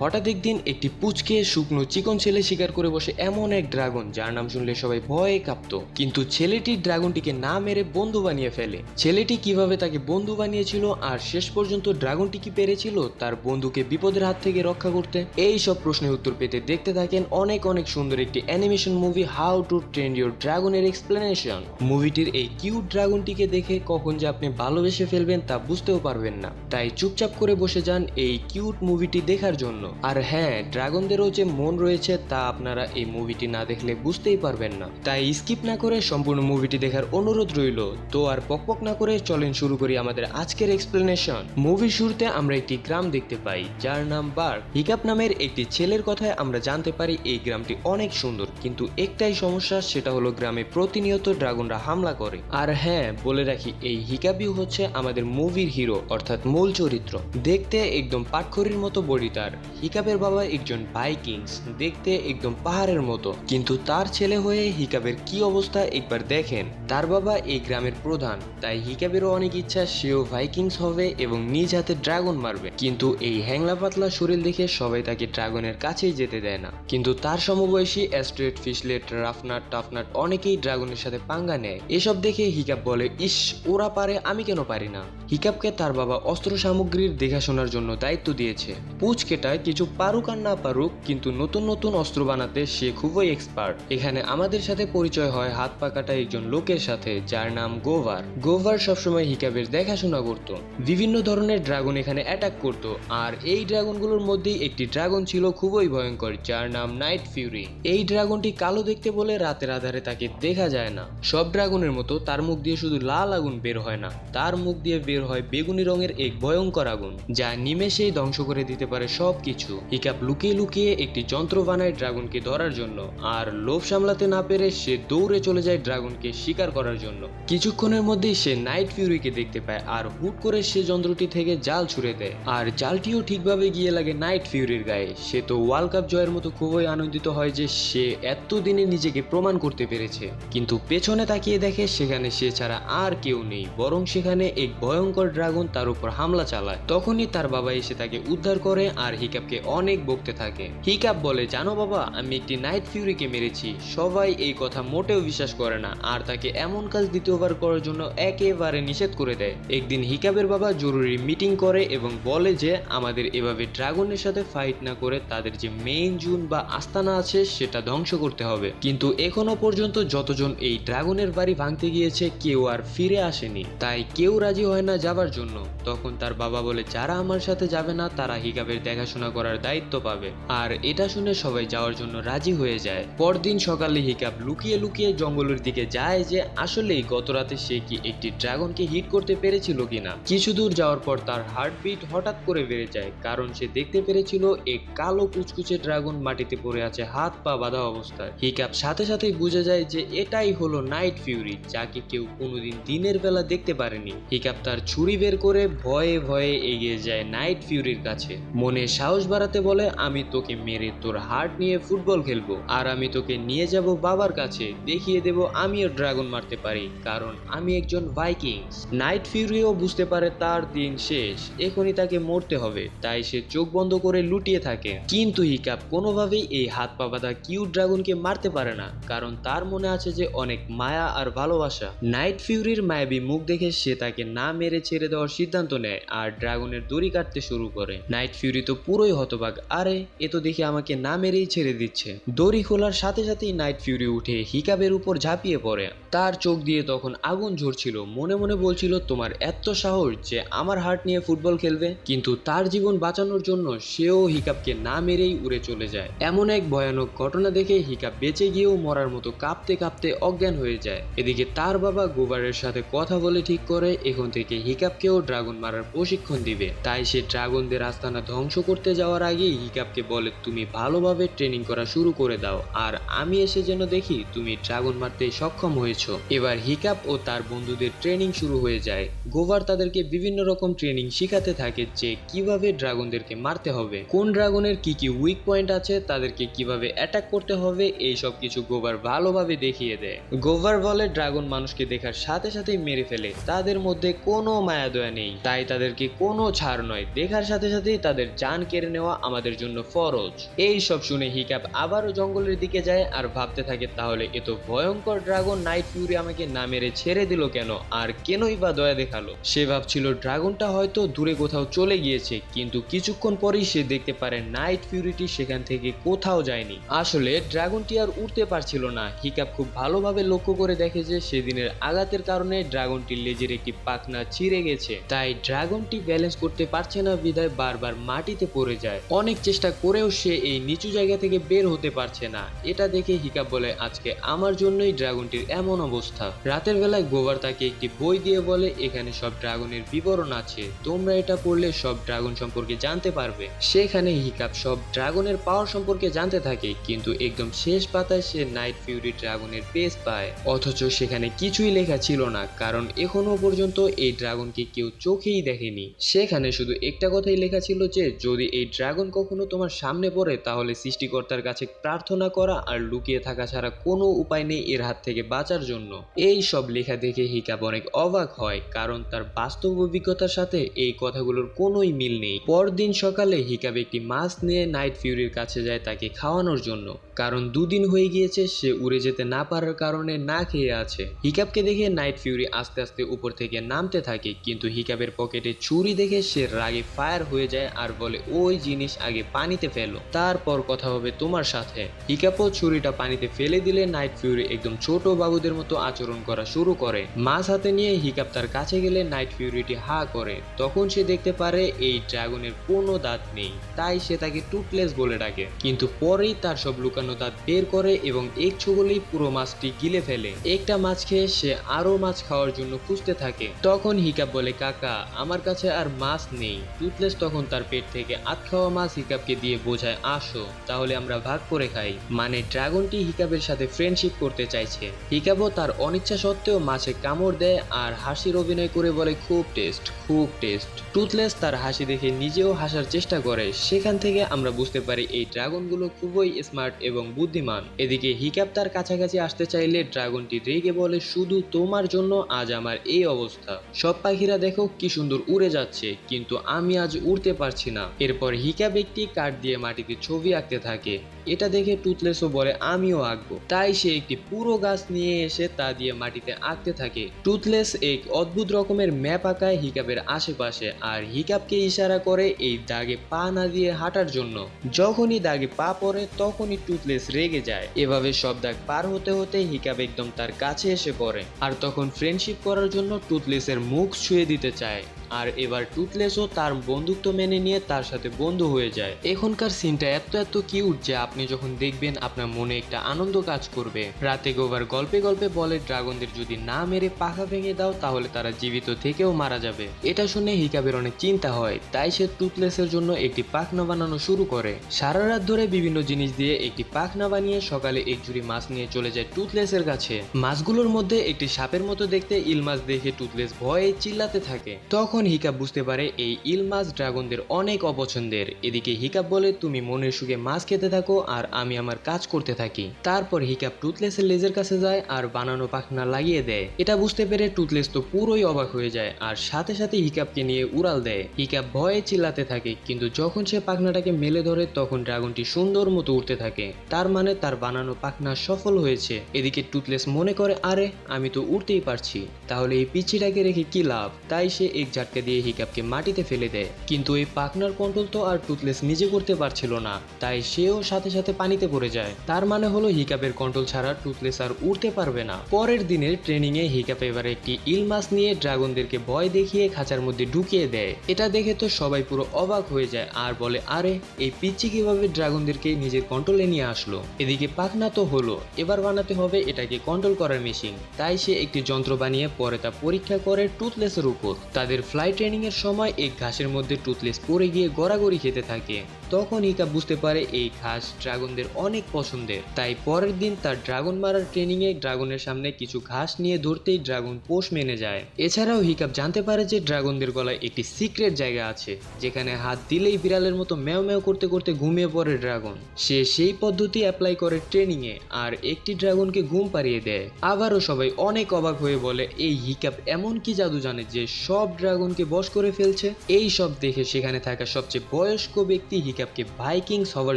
হঠাৎ একদিন একটি পুচকে শুকনো চিকন ছেলে শিকার করে বসে এমন এক ড্রাগন, যার নাম শুনলে সবাই ভয়ে কাঁপত। কিন্তু ছেলেটি ড্রাগনটিকে না মেরে বন্ধু বানিয়ে ফেলে। ছেলেটি কীভাবে তাকে বন্ধু বানিয়েছিল আর শেষ পর্যন্ত ড্রাগনটি কি পেরেছিল, তার বন্ধুকে বিপদের হাত থেকে রক্ষা করতে? এই সব প্রশ্নের উত্তর পেতে দেখতে থাকেন অনেক অনেক সুন্দর একটি animation movie, how to train your ড্রাগনের এক্সপ্লেনেশন। মুভিটির এই কিউট ড্রাগনটিকে দেখে কখন যে আপনি ভালোবেসে ফেলবেন তা বুঝতেও পারবেন না। তাই চুপচাপ করে বসে যান এই কিউট মুভিটি দেখার জন্য। আর হ্যাঁ ড্রাগনদেরও যে মন রয়েছে তা আপনারা এই মুভিটি না দেখলে বুঝতেই পারবেন না। তাই স্কিপ না করে সম্পূর্ণ মুভিটি দেখার অনুরোধ রইল। তো আর পকপক না করে চলেন শুরু করি আমাদের আজকের এক্সপ্লেনেশন মুভির শুরুতে আমরা একটি গ্রাম দেখতে পাই, যার নাম বার্ক। হিকাপ নামের একটি ছেলের কথায় আমরা জানতে পারি এই গ্রামটি অনেক সুন্দর। কিন্তু একটাই সমস্যা, সেটা হলো গ্রামে প্রতিনিয়ত ড্রাগনরা হামলা করে। আর হ্যাঁ বলে রাখি, এই হিকাপিও হচ্ছে আমাদের মুভির হিরো অর্থাৎ মূল চরিত্র। দেখতে একদম পাটখড়ির মতো বডি তার। হিকাপের বাবা একজন ভাইকিংস, দেখতে একদম পাহাড়ের মতো। কিন্তু তার ছেলে হয়ে হিকাপের কি অবস্থা একবার দেখেন। তার বাবা এই গ্রামের প্রধান, তাই হিকাপেরও অনেক ইচ্ছা সেও ভাইকিংস হবে এবং নিজ হাতে ড্রাগন মারবে। কিন্তু এই হ্যাংলা পাতলা শরীর দেখে সবাই তাকে ড্রাগনের কাছেই যেতে দেয় না। কিন্তু তার সমবয়সী অ্যাস্ট্রেট ফিসলেট রাফনাট টাফনাট অনেকেই ড্রাগনের সাথে পাঙ্গা নেয়। এসব দেখে হিকাপ বলে, ইস, ওরা পারে, আমি কেন পারি না? হিকাপকে তার বাবা অস্ত্র সামগ্রীর দেখাশোনার জন্য দায়িত্ব দিয়েছে। পুচকেটায় কিছু পারুক আর না পারুক, কিন্তু নতুন নতুন অস্ত্র বানাতে সে খুবই এক্সপার্ট এখানে আমাদের সাথে পরিচয় হয় হাত পাকাটা একজন লোকের সাথে, যার নাম গোভার। গোভার সবসময় হিকাবের দেখাশোনা করত। বিভিন্ন ধরনের ড্রাগন এখানে অ্যাটাক করত, আর এই ড্রাগনগুলোর মধ্যেই একটি ড্রাগন ছিল খুবই ভয়ঙ্কর, যার নাম নাইট ফিউরি এই ড্রাগনটি কালো দেখতে বলে রাতের আধারে তাকে দেখা যায় না। সব ড্রাগনের মতো তার মুখ দিয়ে শুধু লাল আগুন বের হয় না, তার মুখ দিয়ে বের হয় বেগুনি রঙের এক ভয়ঙ্কর আগুন, যা নিমেষেই ধ্বংস করে দিতে পারে সব কিছু হিকাপ লুকিয়ে লুকিয়ে একটি যন্ত্র বানায় ড্রাগনকে ধরার জন্য, আর লোভ সামলাতে না পেরে সে দৌড়ে চলে যায় ড্রাগনকে শিকার করার জন্য। কিছুক্ষণের মধ্যেই সে নাইট ফিউরিকে দেখতে পায়, আর হুট করে সে যন্ত্রটি থেকে জাল ছুড়ে দেয়। আর জালটিও ঠিকভাবে গিয়ে লাগে নাইট ফিউরির গায়ে। সে তো ওয়ার্ল্ড কাপ জয়ের মতো খুবই আনন্দিত হয় যে সে এতদিনে নিজেকে প্রমাণ করতে পেরেছে। কিন্তু পেছনে তাকিয়ে দেখে সেখানে সে ছাড়া আর কেউ নেই, বরং সেখানে এক ভয়ঙ্কর ড্রাগন তার উপর হামলা চালায়। তখনই তার বাবা এসে তাকে উদ্ধার করে, আর হিকাপকে অনেক বকতে থাকে। হিকাপ বলে, জানো বাবা, আমি একটি নাইট ফিউরিকে মেরেছি। সবাই এই কথা মোটেও বিশ্বাস করে না আর তাকে এমন কাজ দ্বিতীয়বার করার জন্য একেবারে নিষেধ করে দেয়। একদিন হিকাপের বাবা জরুরি মিটিং করে এবং বলে যে, আমাদের এভাবে ড্রাগনের সাথে ফাইট না করে তাদের যে মেইন জুন বা আস্তানা আছে, সেটা ধ্বংস করতে হবে। কিন্তু এখনও পর্যন্ত যতজন এই ড্রাগনের বাড়ি ভাঙতে গিয়েছে, কেউ আর ফিরে আসেনি। তাই কেউ রাজি হয় না যাবার জন্য। তখন তার বাবা বলে, যারা আমার সাথে যাবে না, তারা হিকাবের দেখাশোনা করার দায়িত্ব পাবে। আর এটা শুনে সবাই যাওয়ার জন্য রাজি হয়ে যায়। পরদিন সকালে হিকাব লুকিয়ে লুকিয়ে জঙ্গলের দিকে যায় যে আসলেই গত রাতে সে কি একটি ড্রাগনকে হিট করতে পেরেছিল কিনা। কিছু দূর যাওয়ার পর তার হার্টবিট হঠাৎ করে বেড়ে যায়, কারণ সে দেখতে পেরেছিল এক কালো কুচকুচে ড্রাগন মাটিতে পড়ে আছে, হাত পা বাঁধা অবস্থায়। হিকাব সাথে সাথেই বুঝে যায় যে এটাই হলো নাইট ফিউরি, যাকে কেউ কোনোদিন দিনের বেলা দেখতে পারেনি। হিকাব তার ছুরি বের করে ভয়ে ভয়ে এগিয়ে যায় নাইট ফিউরির কাছে। মনে সাহস বাড়াতে বলে, আমি তোকে মেরে তোর হার্ট নিয়ে ফুটবল খেলব। আর আমি তোকে নিয়ে যাব বাবার কাছে। দেখিয়ে দেব আমিও ড্রাগন মারতে পারি, কারণ আমি একজন ভাইকিংস। নাইট ফিউরিও বুঝতে পারে তার দিন শেষ। এখনই তাকে মরতে হবে, তাই সে চোখ বন্ধ করে লুটিয়ে থাকে। কিন্তু হিকাপ কোনোভাবেই এই হাত পা বাঁধা কিউট ড্রাগনকে মারতে পারে না, কারণ তার মনে আছে যে অনেক মায়া আর ভালোবাসা। নাইট ফিউরির মায়াবী মুখ দেখে সে তাকে না মেরে ছেড়ে দেওয়ার সিদ্ধান্ত নেয়, আর ড্রাগনের দড়ি কাটতে শুরু করে। নাইট ফিউরি তো পুরোই হতবাক। আরে, এ তো দেখে আমাকে না মেরেই ছেড়ে দিচ্ছে। দড়ি খোলার সাথে সাথেই নাইট ফিউরি উঠে হিকাবের উপর ঝাঁপিয়ে পড়ে। তার চোখ দিয়ে তখন আগুন ঝরছিল। মনে মনে বলছিল, তোমার এত সাহস যে আমার হার্ট নিয়ে ফুটবল খেলবে? কিন্তু তার জীবন বাঁচানোর জন্য সেও হিকাবকে না মেরেই উড়ে চলে যায়। এমন এক ভয়ানক ঘটনা দেখে হিকাব বেঁচে গিয়েও মরার মতো কাঁপতে কাঁপতে অজ্ঞান হয়ে যায়। এদিকে তার বাবা গোবারের সাথে কথা বলে ঠিক করে, এখন থেকে হিকাবকেও ড্রাগন মারার প্রশিক্ষণ দিবে। তাই সে ড্রাগনদের আস্তানা ধ্বংস করতে যাওয়ার আগেই হিকাবকে বলে, তুমি ভালোভাবে ট্রেনিং করা শুরু করে দাও আর আমি এসে যেন দেখি তুমি ড্রাগন মারতে সক্ষম হয়েছো। এবার হিকাব ও তার বন্ধুদের ট্রেনিং শুরু হয়ে যায়। গোভার তাদেরকে বিভিন্ন রকম ট্রেনিং শিখাতে থাকে যে কীভাবে ড্রাগনদেরকে মারতে হবে, কোন ড্রাগনের কি কি উইক পয়েন্ট আছে, তাদেরকে কীভাবে অ্যাটাক করতে হবে, এই সব কিছু গোভার ভালোভাবে দেখিয়ে দেয়। গোভার বলে ড্রাগন মানুষকে দেখার সাথে সাথেই মেরে ফেলে, তাদের মধ্যে কোনো মায়া দয়া নেই, তাই তাদেরকে কোনো ছাড় নয়, দেখার সাথে সাথেই তাদের জান কেড়ে নেওয়া আমাদের জন্য ফরজ। এই সব শুনে হিকাপ আবারও জঙ্গলের দিকে যায় আর ভাবতে থাকে, তাহলে এত ভয়ঙ্কর ড্রাগন নাইট ফিউরি আমাকে না মেরে ছেড়ে দিল কেন? আর কেনই বা দয়া দেখাল? সে ভাবছিল, ড্রাগনটা হয়তো দূরে কোথাও চলে গিয়েছে, কিন্তু কিছুক্ষণ পরেই সে দেখতে পারে নাইট ফিউরিটি সেখান থেকে কোথাও যায়নি। আসলে ড্রাগনটি আর উঠতে পারছিল না। হিকাপ খুব ভালোভাবে লক্ষ্য করে দেখে যে সেদিনের আঘাতের কারণে ড্রাগনটির লেজের একটি পাখনা ছিঁড়ে গেছে। তাই ড্রাগনটি ব্যালেন্স করতে পারছে না বিদায় বারবার মাটিতে পড়ে যায়। অনেক চেষ্টা করেও সে এই নিচু জায়গা থেকে বের হতে পারছে না। এটা দেখে হিকাপ বলে, আজকে আমার জন্যই ড্রাগনটির এমন অবস্থা। রাতের বেলায় গোবার তাকে একটি বই দিয়ে বলে, এখানে সব ড্রাগনের বিবরণ আছে। তোমরা এটা পড়লে সব ড্রাগন সম্পর্কে জানতে পারবে। সেখানে হিকাপ সব ড্রাগনের পাওয়ার সম্পর্কে জানতে থাকে, কিন্তু একদম শেষ পাতায় সে নাইট ফিউরি ড্রাগনের পেজ পায়। অথচ সেখানে কিছুই লেখা ছিল না, কারণ এখনও পর্যন্ত এই ড্রাগনকে কেউ চোখেই দেখেনি। সেখানে শুধু একটা কথাই লেখা ছিল যে, যদি এই ড্রাগন কখনো তোমার সামনে পড়ে, তাহলে সৃষ্টিকর্তার কাছে প্রার্থনা করা আর লুকিয়ে থাকা ছাড়া কোনো উপায় নেই এর হাত থেকে বাঁচার জন্য। এই সব লেখা দেখে হিকাব অনেক অবাক হয়, কারণ তার বাস্তব অভিজ্ঞতার সাথে এই কথাগুলোর কোনোই মিল নেই। পরদিন সকালে হিকাব একটি মাছ নিয়ে নাইট ফিউরির কাছে যায় তাকে খাওয়ানোর জন্য। কারণ দুদিন হয়ে গিয়েছে সে উড়ে যেতে না পারার কারণে না খেয়ে আছে। হিকাবকে দেখে নাইট ফিউরি আস্তে আস্তে উপর থেকে নামতে থাকে, কিন্তু হিকাবের পকেটে ছুরি দেখে সে রাগে ফায়ার হয়ে যায় আর বলে, ওই জিনিস আগে পানিতে ফেলো, তারপর কথা হবে তোমার সাথে। হিকাপও ছুরিটা পানিতে ফেলে দিলে নাইট ফিউরি একদম ছোট বাবুদের মতো আচরণ করা শুরু করে। মাছ হাতে নিয়ে হিকাপ তার কাছে গেলে নাইট ফিউরিটি হা করে। তখন সে দেখতে পারে এই ড্রাগনের কোনো দাঁত নেই, তাই সে তাকে টুটলেস বলে ডাকে। কিন্তু পরেই তার সব লুকানো দাঁত বের করে এবং এক ছুগলেই পুরো মাছটি গিলে ফেলে। একটা মাছ খেয়ে সে আরও মাছ খাওয়ার জন্য খুঁজতে থাকে। তখন হিকাপ বলে, কাকা, আমার কাছে আর মাছ নেই। টুথলেস তখন তার পেট থেকে আত খাওয়া মাছ হিকাপকে দিয়ে বোঝায়, আসো, তাহলে আমরা ভাগ করে খাই। মানে ড্রাগনটি হিকাপের সাথে ফ্রেন্ডশিপ করতে চাইছে। হিকাপও তার অনিচ্ছা সত্ত্বেও মাছে কামড় দেয় আর হাসির অভিনয় করে বলে, খুব টেস্ট খুব টেস্ট। টুথলেস তার হাসি দেখে নিজেও হাসার চেষ্টা করে। সেখান থেকে আমরা বুঝতে পারি, এই ড্রাগনগুলো খুবই স্মার্ট এবং বুদ্ধিমান। এদিকে হিকাপ তার কাছাকাছি আসতে চাইলে ড্রাগনটি রেগে বলে, শুধু তোমার জন্য আজ আমার এই অবস্থা। সব পাখিরা দেখো কি সুন্দর উড়ে যাচ্ছে, কিন্তু আমি আজ উড়তে পারছি না। এরপর হিকাপ একটি কাঠ দিয়ে মাটিতে ছবি আঁকতে থাকে। এটা দেখে টুথলেসও বলে, আমিও আঁকবো। তাই সে একটি পুরো গাছ নিয়ে এসে তা দিয়ে মাটিতে আঁকতে থাকে। টুথলেস এক অদ্ভুত রকমের ম্যাপ আঁকায় হিকাপের আশেপাশে আর হিকাপকে ইশারা করে এই দাগে পা না দিয়ে হাঁটার জন্য। যখনই দাগে পা পড়ে, তখনই টুথলেস রেগে যায়। এভাবে সব দাগ পার হতে হতে হিকাব একদম তার কাছে এসে পড়ে। আর তখন ফ্রেন্ডশিপ করার জন্য টুথলেসের মুখ ছুঁয়ে দিতে চায়। আর এবার টুথলেসও তার বন্ধুত্ব মেনে নিয়ে তার সাথে বন্ধু হয়ে যায়। এখনকার সিনটা এত এত কিউট যে আপনি যখন দেখবেন আপনার মনে একটা আনন্দ কাজ করবে। রাতে গোবার গল্পে গল্পে বলে, ড্রাগনদের যদি না মেরে পাখা ভেঙে দাও, তাহলে তারা জীবিত থেকেও মারা যাবে। এটা শুনে হিকাবের অনেক চিন্তা হয়। তাই সে টুথলেসের জন্য একটি পাখনা বানানো শুরু করে। সারা রাত ধরে বিভিন্ন জিনিস দিয়ে একটি পাখনা বানিয়ে সকালে এক ঝুড়ি মাছ নিয়ে চলে যায় টুথলেসের কাছে। মাছগুলোর মধ্যে একটি সাপের মতো দেখতে ইল মাছ দেখে টুথলেস ভয়ে চিল্লাতে থাকে। তখন হিকাব বুঝতে পারে এই ইল মাছ ড্রাগনদের অনেক অপছন্দের। এদিকে হিকাব বলে, তুমি মনের সুখে মাছ খেতে থাকো আর আমি আমার কাজ করতে থাকি। তারপর হিকাব টুথলেসের লেজের কাছে যায় আর বানানো পাখনা লাগিয়ে দেয়। এটা বুঝতে পেরে টুথলেস তো পুরোই অবাক হয়ে যায় আর সাথে সাথে হিকাবকে নিয়ে উড়াল দেয়। হিকাব ভয়ে চিল্লাতে থাকে, কিন্তু যখন সে পাখনাটাকে মেলে ধরে, তখন ড্রাগনটি সুন্দর মতো উঠতে থাকে। তার মানে তার বানানো পাখনা সফল হয়েছে। এদিকে টুথলেস মনে করে, আরে, আমি তো উঠতেই পারছি। তাহলে এই পিচ্ছিটাকে রেখে কি লাভ? তাই সে এক ঝাটকা দিয়ে হিকাবকে মাটিতে ফেলে দেয়। কিন্তু এই পাখনার কন্ট্রোল তো আর টুথলেস নিজে করতে পারছিল না, তাই সেও সাথে সাথে পানিতে পড়ে যায়। তার মানে হলো হিকাবের কন্ট্রোল ছাড়া টুথলেস আর উঠতে পারবে না। পরের দিনের ট্রেনিং এ হিকাপ এবার একটি ইল মাছ নিয়ে ড্রাগনদেরকে ভয় দেখিয়ে খাঁচার মধ্যে ঢুকিয়ে দেয়। এটা দেখে তো সবাই পুরো অবাক হয়ে যায় আর বলে, আরে, এই পিচ্ছি কীভাবে ড্রাগনদেরকে নিজের কন্ট্রোলে নিয়ে আসলো? এদিকে পাখনা তো হলো, এবার বানাতে হবে এটাকে কন্ট্রোল করার মেশিন। তাই সে একটি যন্ত্র বানিয়ে পরে তা পরীক্ষা করে টুথলেসের উপর। তাদের ফ্লাই ট্রেনিং এর সময় এই ঘাসের মধ্যে টুথলেস পড়ে গিয়ে গড়াগড়ি খেতে থাকে। তখন ইকা বুঝতে পারে এই ঘাস ড্রাগনদের অনেক পছন্দের। তাই পরের দিন তার ড্রাগন মারার ট্রেনিং এ ড্রাগনের সামনে কিছু ঘাস নিয়ে ধরতেই ড্রাগন পোষ মেনে যায়। এছাড়াও হিকাপ জানতে পারে যে ড্রাগনদের গলায় একটি সিক্রেট জায়গা আছে, যেখানে হাত দিলেই বিড়ালের মতো ম্যাও ম্যাও করতে করতে ঘুমিয়ে পড়ে ড্রাগন। সে সেই পদ্ধতি অ্যাপ্লাই করে ট্রেনিং এ, আর একটি ড্রাগনকে ঘুম পাড়িয়ে দেয়। আবারও সবাই অনেক অবাক হয়ে বলে, এই হিকাপ এমন কি জাদু জানে যে সব ড্রাগন ড্রাগনকে বশ করে ফেলছে। এই সব দেখে সেখানে থাকা সবচেয়ে বয়স্ক ব্যক্তি হিকাপকে ভাইকিংস হওয়ার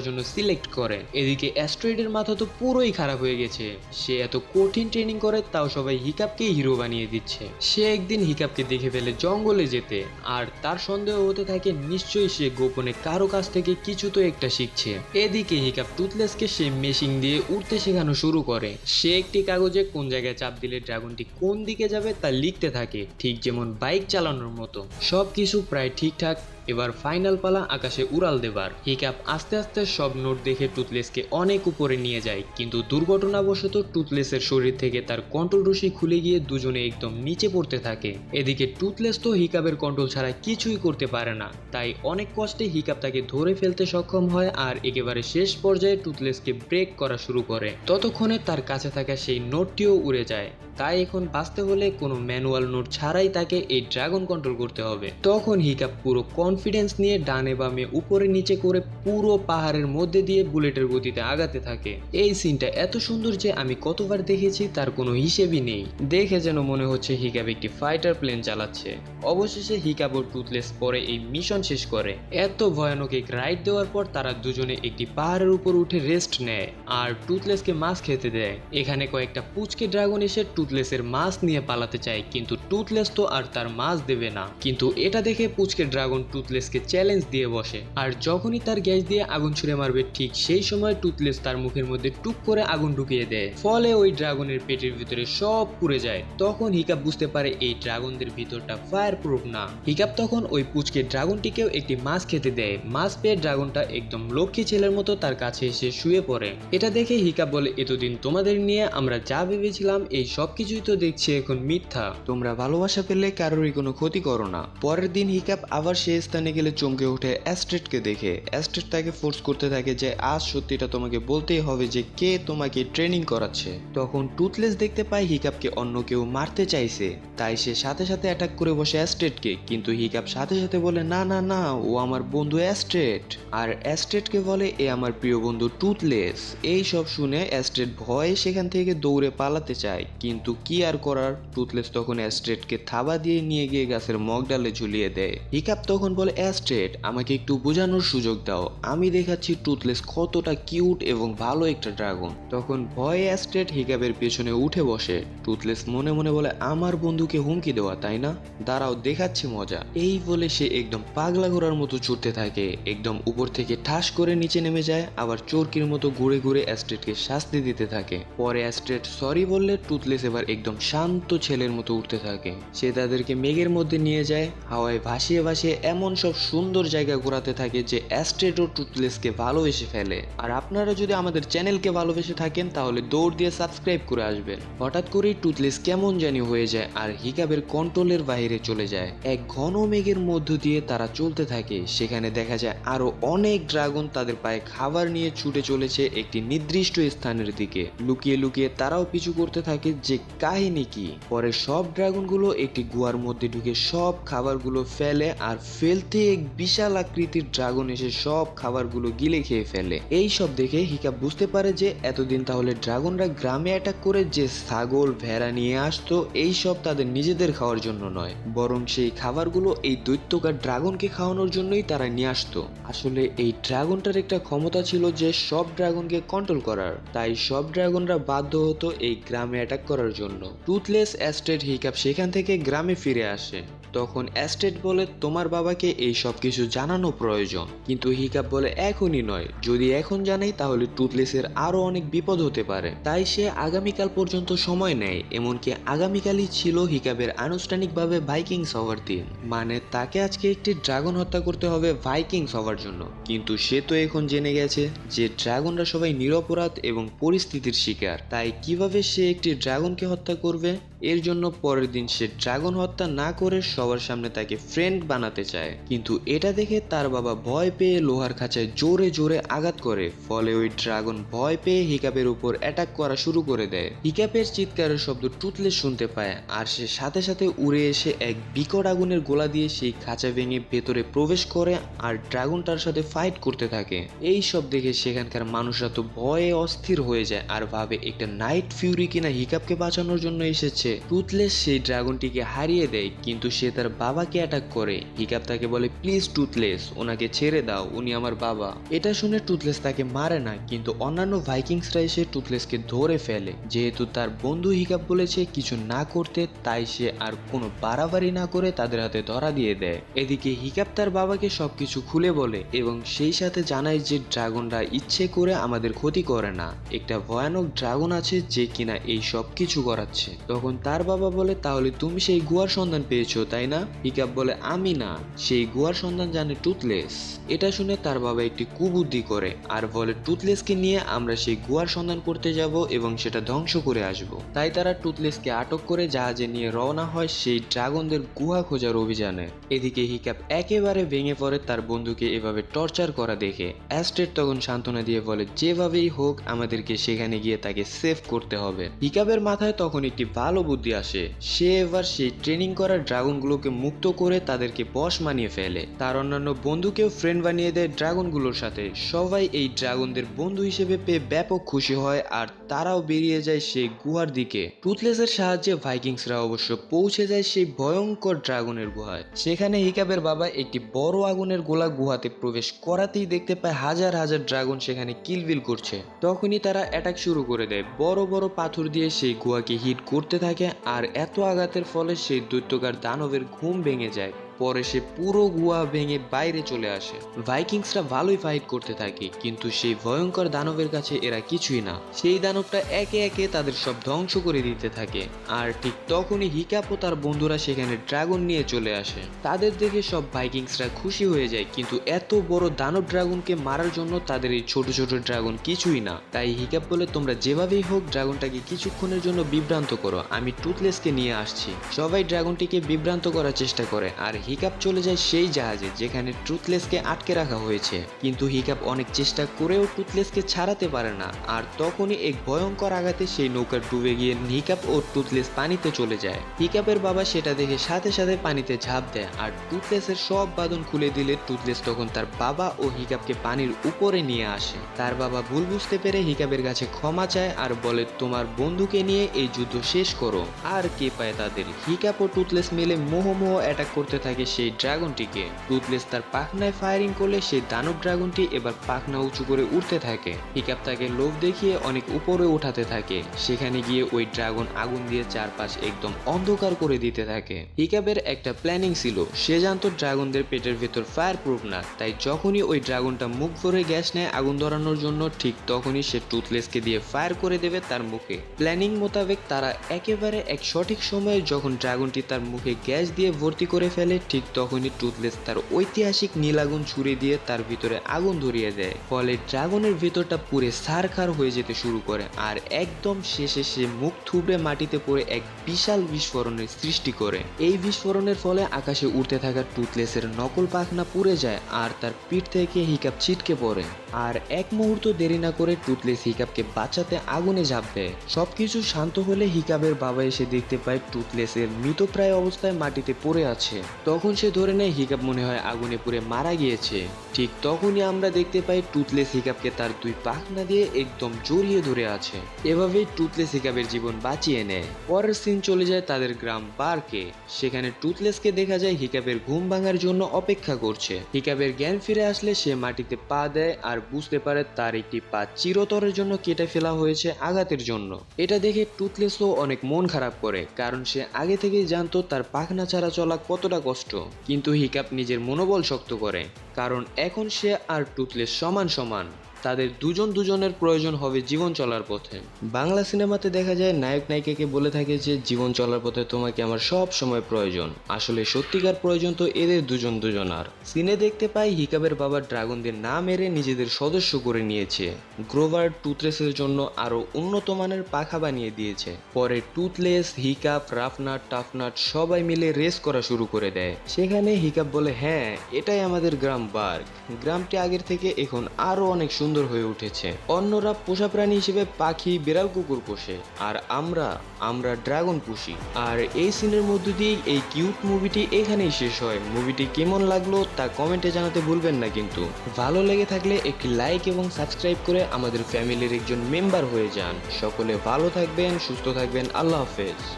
জন্য সিলেক্ট করে। এদিকে অ্যাস্ট্রয়েডের মাথা তো পুরোই খারাপ হয়ে গেছে। সে এত কঠিন ট্রেনিং করে, তাও সবাই হিকাপকে হিরো বানিয়ে দিচ্ছে। সে একদিন হিকাপকে দেখে ফেলে জঙ্গলে যেতে। আর তার সন্দেহ হতে থাকে, নিশ্চয়ই সে গোপনে কারও কাছ থেকে কিছু তো একটা শিখছে। এদিকে হিকাপ টুথলেসকে সে মেশিন দিয়ে উঠতে শেখানো শুরু করে। সে একটি কাগজে কোন জায়গায় চাপ দিলে ড্রাগনটি কোন দিকে যাবে তা লিখতে থাকে। ঠিক যেমন বাইক চালানোর মতো। সব কিছু প্রায় ঠিকঠাক, এবার ফাইনাল পালা আকাশে উড়াল দেবার। হিকাপ আস্তে আস্তে সব নোট দেখে টুথলেসকে অনেক উপরে নিয়ে যায়, কিন্তু দুর্ঘটনাবশত টুথলেসের শরীর থেকে তার কন্ট্রোল রশি খুলে গিয়ে দুজনে একদম নিচে পড়তে থাকে। এদিকে টুথলেস তো হিকাপের কন্ট্রোল ছাড়া কিছুই করতে পারে না, তাই অনেক কষ্টে হিকাপ তাকে ধরে ফেলতে সক্ষম হয় আর একেবারে শেষ পর্যায়ে টুথলেসকে ব্রেক করা শুরু করে। ততক্ষণে তার কাছে থাকা সেই নোটটিও উড়ে যায়। তাই এখন বাঁচতে হলে কোনো ম্যানুয়াল নোট ছাড়াই তাকে এই ড্রাগন কন্ট্রোল করতে হবে। তখন হিকাপ পুরো কনফিডেন্স নিয়ে ডানে বামে উপরে নিচে করে পুরো পাহাড়ের মধ্যে দিয়ে বুলেটের গতিতে আগাতে থাকে। এই সিনটা এত সুন্দর যে আমি কতবার দেখেছি তার কোনো হিসেবই নেই। দেখে যেন মনে হচ্ছে হিকাপ একটি ফাইটার প্লেন চালাচ্ছে। অবশেষে হিকাপ ও টুথলেস পরে এই মিশন শেষ করে। এত ভয়ানক এক রাইড দেওয়ার পর তারা দুজনে একটি পাহাড়ের উপর উঠে রেস্ট নেয় আর টুথলেসকে মাছ খেতে দেয়। এখানে কয়েকটা পুচকে ড্রাগন এসে টুথলেসের মাছ নিয়ে পালাতে চায়, কিন্তু টুথলেস তো আর তার মাছ দেবে না। কিন্তু এটা দেখে পুচকে ড্রাগন টুথলেসকে চ্যালেঞ্জ দিয়ে বসে। আর যখনই তার গ্যাস দিয়ে আগুন ছুড়ে মারবে, ঠিক সেই সময় টুথলেস তার মুখের মধ্যে টুক করে আগুন ঢুকিয়ে দেয়। ফলে ওই ড্রাগনের পেটের ভিতরে সব পুড়ে যায়। তখন হিকাপ বুঝতে পারে এই ড্রাগনদের ভিতরটা ফায়ার প্রুফ না। হিকাপ তখন ওই পুচকে ড্রাগনটিকেও একটি মাছ খেতে দেয়। মাছ পেয়ে ড্রাগনটা একদম লক্ষ্মী ছেলের মতো তার কাছে এসে শুয়ে পড়ে। এটা দেখে হিকাপ বলে, এতদিন তোমাদের নিয়ে আমরা যা ভেবেছিলাম, এই সব কিছুই তো দেখছি এখন মিথ্যা। তোমরা ভালোবাসা পেলে কারোরই কোনো ক্ষতি করো না। পরের দিন হিকাপ আবার সেই স্থানে গেলে চমকে ওঠে অ্যাস্ট্রেটকে দেখে। অ্যাস্ট্রেট তাকে ফোর্স করতে থাকে যে আজ সত্যিটা তোমাকে বলতেই হবে যে কে তোমাকে ট্রেনিং করাচ্ছে। তখন টুথলেস দেখতে পায় হিকাপকে অন্য কেউ মারতে চাইছে। তাই সে সাথে সাথে অ্যাটাক করে বসে অ্যাস্ট্রেটকে। কিন্তু হিকাপ সাথে সাথে বলে, না না না, ও আমার বন্ধু অ্যাস্ট্রেট। আর অ্যাস্ট্রেটকে বলে, এ আমার প্রিয় বন্ধু টুথলেস এই সব শুনে অ্যাস্ট্রেট ভয়ে সেখান থেকে দৌড়ে পালাতে চায়। কিন্তু কি আর করার? টুথলেস তখন অ্যাস্ট্রেটকে থাবা দিয়ে নিয়ে গিয়ে গাছের মগডালে ঝুলিয়ে দেয়। হিকাপ তখন বলে অ্যাস্ট্রেট আমাকে একটু বোঝানোর সুযোগ দাও। আমি দেখাচ্ছি টুথলেস কতটা কিউট এবং ভালো একটা ড্রাগন তখন ভয়ে অ্যাস্ট্রেট হিকাপের পেছনে উঠে বসে। টুথলেস মনে মনে বলে, আমার বন্ধুকে হুমকি দেওয়া, তাই না? দাঁড়াও, দেখাচ্ছি মজা। এই বলে সে একদম পাগলা ঘোরার মতো ছুটতে থাকে। একদম উপর থেকে ঠাস করে নিচে নেমে যায়। আবার চোরকির মতো ঘুরে ঘুরে অ্যাস্ট্রেটকে শাস্তি দিতে থাকে। পরে অ্যাস্ট্রেট সরি বললে টুথলেস এবার একদম শান্ত ছেলের মতো উঠতে থাকে। সে তাদেরকে মেঘের মধ্যে নিয়ে যায়, হাওয়ায় ভাসিয়ে ভাসিয়ে এমন সব সুন্দর জায়গা ঘোরাতে থাকে যে অ্যাস্ট্রেট ও টুথলেসকে ভালোবেসে ফেলে। আর আপনারা যদি আমাদের চ্যানেলকে ভালোবেসে থাকেন, তাহলে দৌড় দিয়ে সাবস্ক্রাইব করে আসবেন। হঠাৎ করেই টুথলেস কেমন জানি হয়ে যায় আর হিকাবের কন্ট্রোলের বাইরে চলে যায়। এক ঘন মেঘের মধ্য দিয়ে তারা চলতে থাকে। সেখানে দেখা যায় আরও অনেক ড্রাগন তাদের পায়ে খাবার নিয়ে ছুটে চলেছে একটি নির্দিষ্ট স্থানের দিকে। লুকিয়ে লুকিয়ে তারাও পিছু করতে থাকে যে কাহিনী কি? পরে সব ড্রাগনগুলো একটি গুহার মধ্যে ঢুকে সব খাবারগুলো ফেলে আর ফেলতে এক বিশাল আকৃতির ড্রাগন এসে সব খাবারগুলো গিলে খেয়ে ফেলে। এই সব দেখে হিকা বুঝতে পারে যে, এতদিন তাহলে ড্রাগনরা গ্রামে অ্যাটাক করে যে ছাগল, ভেড়া নিয়ে আসতো, এই সব তাদের নিজেদের খাওয়ার জন্য নয়। বরং সেই খাবারগুলো এই দৈত্যকার ড্রাগনকে খাওয়ানোর জন্যই তারা নিয়ে আসতো। আসলে এই ড্রাগনটার একটা ক্ষমতা ছিল যে সব ড্রাগনকে কন্ট্রোল করার। তাই সব ড্রাগনরা বাধ্য হতো এই গ্রামে অ্যাটাক করার জন্য টুথলেস অ্যাস্টেট হিকাপ সেখান থেকে গ্রামে ফিরে আসে। তখন অ্যাস্টেট বলে, তোমার বাবাকে এই সব কিছু জানানো প্রয়োজন। কিন্তু হিকাপ বলে, এখনই নয়। যদি এখন জানাই, তাহলে টুথলেসের আরও অনেক বিপদ হতে পারে। তাই সে আগামীকাল পর্যন্ত সময় নেয়, এমনকি আগামীকালই ছিল হিকাপের আনুষ্ঠানিকভাবে ভাইকিংস সভার দিন। মানে তাকে আজকে একটি ড্রাগন হত্যা করতে হবে ভাইকিংস হওয়ার জন্য। কিন্তু সে তো এখন জেনে গেছে যে, ড্রাগনরা সবাই নিরপরাধ এবং পরিস্থিতির শিকার। তাই কীভাবে সে একটি ড্রাগনকে হত্যা করবে? এর জন্য পরের দিন সে ড্রাগন হত্যা না করে সবার সামনে তাকে ফ্রেন্ড বানাতে চায়। কিন্তু এটা দেখে তার বাবা ভয় পেয়ে লোহার খাঁচায় জোরে জোরে আঘাত করে। ফলে ওই ড্রাগন ভয় পেয়ে হিকাপের উপর অ্যাটাক করা শুরু করে দেয়। হিকাপের চিৎকারের শব্দ টুতলে শুনতে পায় আর সে সাথে সাথে উড়ে এসে এক বিকট আগুনের গোলা দিয়ে সেই খাঁচা ভেঙে ভেতরে প্রবেশ করে আর ড্রাগনটার সাথে ফাইট করতে থাকে। এই সব দেখে সেখানকার মানুষরা তো ভয়ে অস্থির হয়ে যায় আর ভাবে একটা নাইট ফিউরি কিনা হিকাপকে বাঁচানোর জন্য এসেছে। শেষে টুথলেস সেই ড্রাগনটিকে হারিয়ে দেয়, কিন্তু সে তার বাবাকে অ্যাটাক করে। হিকাপ তাকে বলে প্লিজ টুথলেস ওনাকে ছেড়ে দাও, উনি আমার বাবা। এটা শুনে টুথলেস তাকে মারে না, কিন্তু অন্যান্য ভাইকিংসরা এসে টুথলেসকে ধরে ফেলে। যেহেতু তার বন্ধু হিকাপ বলেছে কিছু না করতে, তাই সে আর কোনো বাড়াবাড়ি না করে তাদের হাতে ধরা দিয়ে দেয়। এদিকে হিকাপ তার বাবাকে সবকিছু খুলে বলে এবং সেই সাথে জানায় যে ড্রাগনরা ইচ্ছে করে আমাদের ক্ষতি করে না। একটা ভয়ানক ড্রাগন আছে যে কিনা এই সব কিছু করাচ্ছে। তখন তার বাবা বলে, তাহলে তুমি সেই গুয়ার সন্ধান পেয়েছ, তাই না? হিকাপ বলে, আমি না, সেই গুয়ার সন্ধান জানে টুথলেস। এটা শুনে তার বাবা একটি কুবুদ্ধি করে আর বলে, টুথলেসকে নিয়ে আমরা সেই গুয়ার সন্ধান করতে যাব এবং সেটা ধ্বংস করে আসব। তাই তারা টুথলেসকে আটক করে জাহাজে নিয়ে রওনা হয় সেই ড্রাগনদের গুহা খোঁজার অভিযানে। এদিকে হিকাপ একেবারে ভেঙে পড়ে তার বন্ধুকে এভাবে টর্চার করা দেখে। অ্যাস্টেট তখন সান্ত্বনা দিয়ে বলে, যেভাবেই হোক, আমাদেরকে সেখানে গিয়ে তাকে সেভ করতে হবে। হিকাপের মাথায় তখন একটি ভালো বুদ্ধি আসে। সে এবার সেই ট্রেনিং করা ড্রাগনগুলোকে মুক্ত করে তাদেরকে বশ মানিয়ে ফেলে। তার অন্যান্য বন্ধুকেও ফ্রেন্ড বানিয়ে দেয় ড্রাগনগুলোর সাথে। সবাই এই ড্রাগনদের বন্ধু হিসেবে পেয়ে ব্যাপক খুশি হয় আর তারাও বেরিয়ে যায় সেই গুহার দিকে। টুথলেসের সাহায্যে ভাইকিংসরা অবশ্য পৌঁছে যায় সেই ভয়ঙ্কর ড্রাগনের গুহায়। সেখানে হিকাবের বাবা একটি বড় আগুনের গোলা গুহাতে প্রবেশ করাতেই দেখতে পায় হাজার হাজার ড্রাগন সেখানে কিলবিল করছে। তখনই তারা অ্যাটাক শুরু করে দেয়। বড় বড় পাথর দিয়ে সেই গুহাকে হিট করতে থাকে আর এত আঘাতের ফলে সেই দৈত্যকার দানবের ঘুম ভেঙে যায়। পরে সে পুরো গুহা ভেঙে বাইরে চলে আসে। ভাইকিংসরা ভালোই ফাইট করতে থাকে, কিন্তু সেই ভয়ঙ্কর দানবের কাছে এরা কিছুই না। সেই দানবটা একে একে তাদের সব ধ্বংস করে দিতে থাকে, আর ঠিক তখনই হিকাপ ও তার বন্ধুরা সেখানে ড্রাগন নিয়ে চলে আসে। তাদের দেখে সব ভাইকিংসরা খুশি হয়ে যায়, কিন্তু এত বড় দানব ড্রাগনকে মারার জন্য তাদের এই ছোট ছোট ড্রাগন কিছুই না। তাই হিকাপ বলে, তোমরা যেভাবেই হোক ড্রাগনটাকে কিছুক্ষণের জন্য বিভ্রান্ত করো, আমি টুথলেসকে নিয়ে আসছি। সবাই ড্রাগনটিকে বিভ্রান্ত করার চেষ্টা করে, আর হিকাপ চলে যায় সেই জাহাজে, যেখানে টুথলেসকে আটকে রাখা হয়েছে। কিন্তু হিকাপ অনেক চেষ্টা করেও টুথলেসকে ছাড়াতে পারে না। আর তখনই এক ভয়ঙ্কর আঘাতে সেই নৌকা ডুবে গিয়ে হিকাপ ও টুথলেস পানিতে চলে যায়। হিকাপের বাবা সেটা দেখে সাথে সাথে পানিতে ঝাঁপ দেয় আর টুথলেসের সব বাঁধন খুলে দিলে টুথলেস তখন তার বাবা ও হিকাপকে পানির উপরে নিয়ে আসে। তার বাবা ভুল বুঝতে পেরে হিকাপের কাছে ক্ষমা চায় আর বলে, তোমার বন্ধুকে নিয়ে এই যুদ্ধ শেষ করো। আর কে পায় তাদের? হিকাপ ও টুথলেস মিলে মোহ মোহ অ্যাটাক করতে থাকে সেই ড্রাগনটিকে। টুথলেস তার পাখনায় ফায়ারিং করলে সেই দানব ড্রাগনটি এবার পাখনা উঁচু করে উঠতে থাকে। হিকাপ তাকে লোভ দেখিয়ে অনেক উপরে উঠাতে থাকে। সেখানে গিয়ে ওই ড্রাগন আগুন দিয়ে চারপাশ একদম অন্ধকার করে দিতে থাকে। হিকাপের একটা প্ল্যানিং ছিল। সে জানতো ড্রাগনদের পেটের ভেতর ফায়ার প্রুফ না। তাই যখনই ওই ড্রাগনটা মুখ ভরে গ্যাস নেয় আগুন ধরানোর জন্য, ঠিক তখনই সে টুথলেসকে দিয়ে ফায়ার করে দেবে তার মুখে। প্ল্যানিং মোতাবেক তারা একেবারে এক সঠিক সময়ে যখন ড্রাগনটি তার মুখে গ্যাস দিয়ে ভর্তি করে ফেলে ঠিক তখনই টুথলেস তার ঐতিহাসিক নীল আগুন ছুড়ে দিয়ে তার ভিতরে আগুন ধরিয়ে দেয়। ফলে ড্রাগনের ভেতরটা পুরে সারখার হয়ে যেতে শুরু করে আর একদম শেষে সে মুখ থুবড়ে মাটিতে পড়ে এক বিশাল বিস্ফোরণের সৃষ্টি করে। এই বিস্ফোরণের ফলে আকাশে উঠতে থাকা টুথলেসের নকল পাখনা পুড়ে যায় আর তার পিঠ থেকে হিকাপ ছিটকে পড়ে। আর এক মুহূর্ত দেরি না করে টুথলেস হিকাপকে বাঁচাতে আগুনে ঝাঁপ দেয়। সবকিছু শান্ত হলে হিকাবের বাবা এসে দেখতে পায় টুথলেসের মৃতপ্রায় অবস্থায় মাটিতে পড়ে আছে। তখন সে ধরে নেয় হিকাপ মনে হয় আগুনে পুড়ে মারা গিয়েছে। ঠিক তখনই আমরা দেখতে পাই টুথলেস হিকাপকে তার দুই পাখনা দিয়ে একদম জড়িয়ে ধরে আছে। এভাবেই টুথলেস হিকাপের জীবন বাঁচিয়ে নেয়। পরের সিন চলে যায় তাদের গ্রাম বারকে। সেখানে টুথলেসকে দেখা যায় হিকাপের ঘুম ভাঙার জন্য অপেক্ষা করছে। হিকাপের জ্ঞান ফিরে আসলে সে মাটিতে পা দেয় আর বুঝতে পারে তার একটি পা চিরতরের জন্য কেটে ফেলা হয়েছে আঘাতের জন্য। এটা দেখে টুথলেসও অনেক মন খারাপ করে, কারণ সে আগে থেকেই জানতো তার পাখনা ছাড়া চলা কতটা কষ্ট। কিন্তু হিকাপ নিজের মনোবল শক্ত করে কারণ এখন সে আর টুটলের সমান সমান। তাদের দুজন দুজনের প্রয়োজন হবে জীবন চলার পথে। বাংলা সিনেমাতে দেখা যায় নায়ক নায়িকাকে বলে থাকে যে, জীবন চলার পথে তোমাকে আমার সব সময় প্রয়োজন। আসলে সত্যিকার প্রয়োজন তো এদের দুজন দুজনার। সিনে দেখতে পাই হিকাবের বাবা ড্রাগনদের না মেরে নিজেদের সদস্য করে নিয়েছে। গ্রোভার টুথলেসের জন্য আরও উন্নত মানের পাখা বানিয়ে দিয়েছে। পরে টুথলেস হিকাপ রাফনাট, টাফনাট সবাই মিলে রেস করা শুরু করে দেয়। সেখানে হিকাপ বলে হ্যাঁ এটাই আমাদের গ্রাম বার্গ। গ্রামটি আগের থেকে এখন আরও অনেক সুন্দর হয়ে উঠেছে। অন্যরা পোষা প্রাণী হিসেবে পাখি, বিড়াল, কুকুর পোষে। আর আমরা আমরা ড্রাগন পুষি। আর এই সিনের মধ্য দিয়ে এই কিউট মুভিটি এখানেই শেষ হয়। মুভিটি কেমন লাগল তা কমেন্টে জানাতে ভুলবেন না কিন্তু। ভালো লেগে থাকলে একটি লাইক এবং সাবস্ক্রাইব করে আমাদের ফ্যামিলির একজন মেম্বার হয়ে যান। সকলে ভালো থাকবেন, সুস্থ থাকবেন। আল্লাহ হাফেজ।